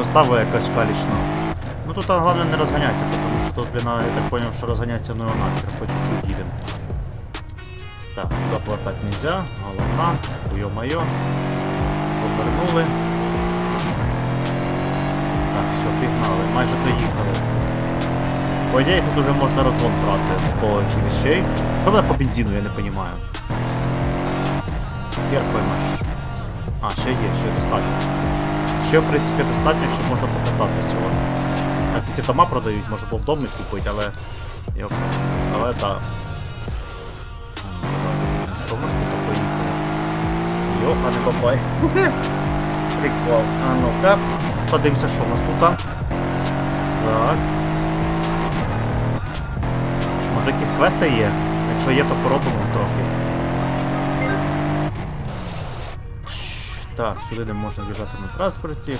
що става якась калічна. Ну тут головне не розганяться, тому що тут, блін, я так поняв, що розганяться ну нахер, по чуть-чуть їдемо. Так, сюди повертати нельзя, головна, ё-моё. Повернули. Так, все, пігнали, майже доїхали. По ідеї тут уже можна розгон брати по вещей. Що мене по бензину, я не розумію. Хер. А, ще є, ще достатньо. Ще, в принципі, достатньо, щоб можна покататися. О. А ці дома продають, може було б дом не купити, але. Йоп. Але так. Що в нас тут поїхали? Йоха, не бабай. Прикол. А ну-ка. Подивимося, що в нас тут. Так. Може якісь квести є? Якщо є, то поробимо трохи. Так, сюди не можна в'їжджати на транспорті.